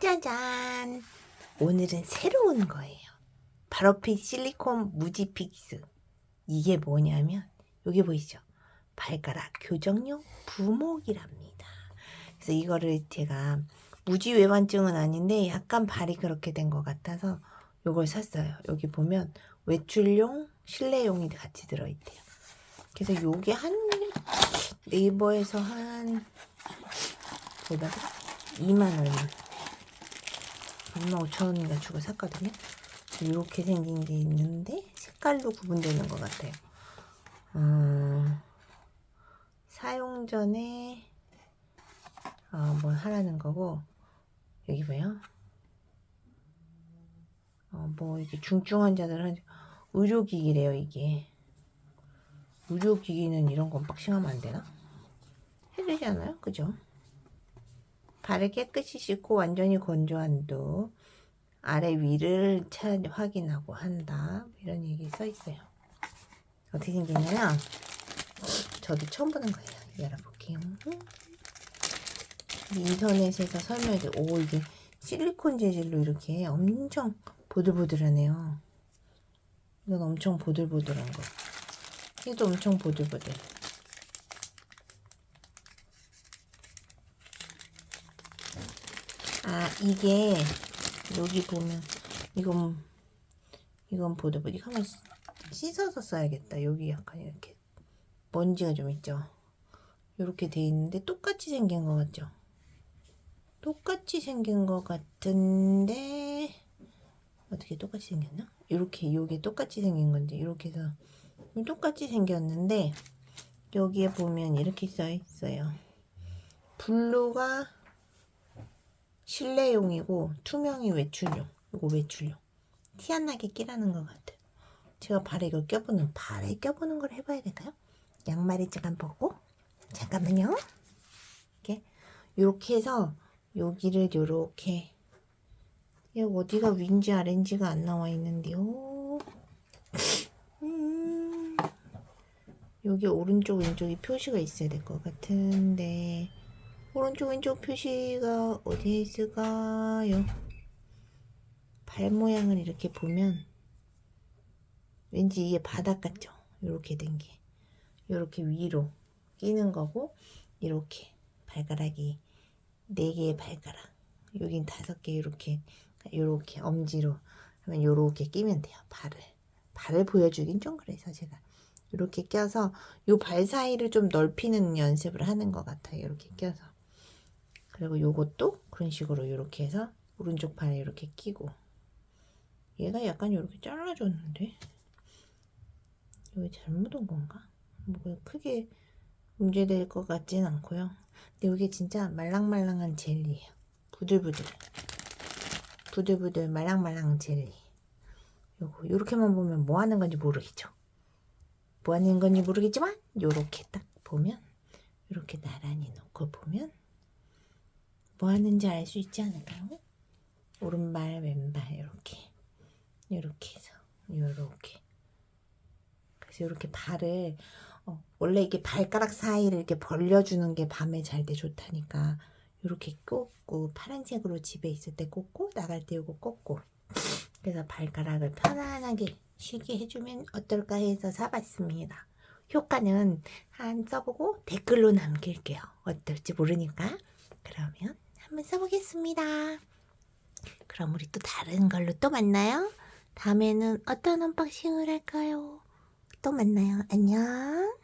짜잔! 오늘은 새로운 거예요. 바로핏 실리콘 무지 픽스. 이게 뭐냐면, 여기 보이시죠? 발가락 교정용 부목이랍니다. 그래서 이거를 제가 무지 외반증은 아닌데 약간 발이 그렇게 된 것 같아서 요걸 샀어요. 여기 보면 외출용, 실내용이 같이 들어있대요. 그래서 요게 한 네이버에서 한 보다가 2만 얼마 2만 5천 원인가 주고 샀거든요. 이렇게 생긴 게 있는데 색깔도 구분되는 것 같아요. 음, 사용 전에 어, 뭐 하라는 거고 여기 뭐요? 어, 뭐 이게 중증 환자들은 의료기기래요 이게. 의료기기는 이런 건 박싱하면 안 되나? 해주지 않아요? 그죠? 발을 깨끗이 씻고 완전히 건조한 후 아래 위를 차 확인하고 한다. 이런 얘기 써 있어요. 어떻게 생겼냐면 저도 처음 보는 거예요. 열어볼게요. 인터넷에서 설명해 오 이게 실리콘 재질로 이렇게 엄청 보들보들하네요. 이건 엄청 보들보들한 거. 얘도 엄청 보들보들. 아 이게 여기 보면 이건 이건 보들보들 이거 한번 씻어서 써야겠다. 여기 약간 이렇게 먼지가 좀 있죠. 이렇게 돼 있는데 똑같이 생긴 것 같죠? 똑같이 생긴 것 같은데 어떻게 똑같이 생겼나? 이렇게 요게 똑같이 생긴 건데 이렇게 해서 똑같이 생겼는데 여기에 보면 이렇게 써 있어요. 블루가 실내용이고 투명이 외출용. 이거 외출용. 티 안 나게 끼라는 것 같아요. 제가 발에 이거 껴보는 발에 껴보는 걸 해봐야 될까요? 양말에 잠깐 벗고 잠깐만요. 이렇게 이렇게 해서 여기를 요렇게 여기 어디가 위인지 아래인지가 안 나와 있는데요. 음, 여기 오른쪽 왼쪽이 표시가 있어야 될 것 같은데 오른쪽 왼쪽 표시가 어디에 있을까요? 발 모양을 이렇게 보면 왠지 이게 바닥 같죠? 이렇게 된 게. 이렇게 위로 끼는 거고 이렇게 발가락이 네 개의 발가락. 여긴 다섯 개 이렇게 이렇게 엄지로 하면 이렇게 끼면 돼요. 발을 발을 보여주긴 좀 그래서 제가 이렇게 껴서 요 발 사이를 좀 넓히는 연습을 하는 것 같아요. 이렇게 껴서 그리고 요것도 그런 식으로 이렇게 해서 오른쪽 발에 이렇게 끼고 얘가 약간 이렇게 잘라줬는데 여기 잘못 온 건가? 뭐 크게 문제될 것 같진 않고요. 근데 이게 진짜 말랑말랑한 젤리예요. 부들부들. 부들부들 말랑말랑 젤리. 요거 요렇게만 보면 뭐 하는 건지 모르겠죠. 뭐 하는 건지 모르겠지만 요렇게 딱 보면 요렇게 나란히 놓고 보면 뭐 하는지 알 수 있지 않을까요? 오른발 왼발 이렇게 이렇게 해서 요렇게 그래서 이렇게 발을 어, 원래 이게 발가락 사이를 이렇게 벌려주는 게 밤에 잘 때 좋다니까 이렇게 꽂고 파란색으로 집에 있을 때 꽂고 나갈 때 이거 꽂고 그래서 발가락을 편안하게 쉬게 해주면 어떨까 해서 사봤습니다. 효과는 한 써보고 댓글로 남길게요. 어떨지 모르니까 그러면 한번 써보겠습니다. 그럼 우리 또 다른 걸로 또 만나요. 다음에는 어떤 언박싱을 할까요? 또 만나요. 안녕.